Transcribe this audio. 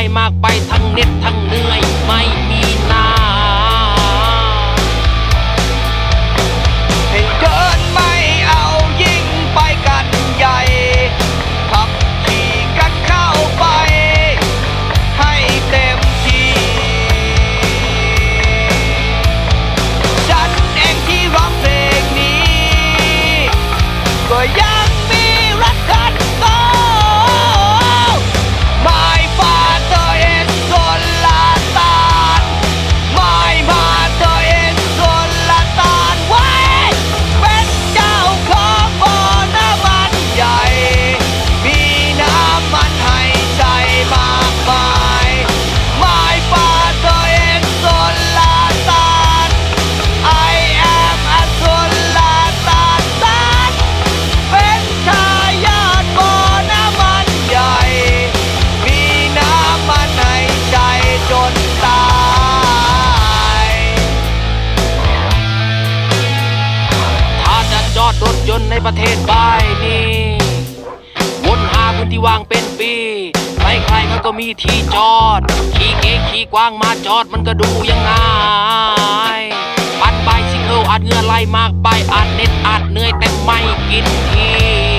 ลก็เหงื่อไหลมากไปทั้งเน็ดทั้งเหนื่อยไม่มีหน้าให้เดินไม่เอายิ่งไปกันใหญ่ขับขี่กันเข้าไป ให้เต็มที่ ฉันเองที่ร้องเพลงนี้ ก็ยัง รถยนต์ในประเทศบายนี้วนหาพื้นที่ว่างเป็นปีใครๆเขาก็มีที่จอด ขี่เก๋ขี่กว้างมาจอดมันก็ดูยังไงปั่นไบซิเกิลอาจเงื่อไหลมากไปอาจเน็ตอาจเหนื่อยแต่ไม่กินที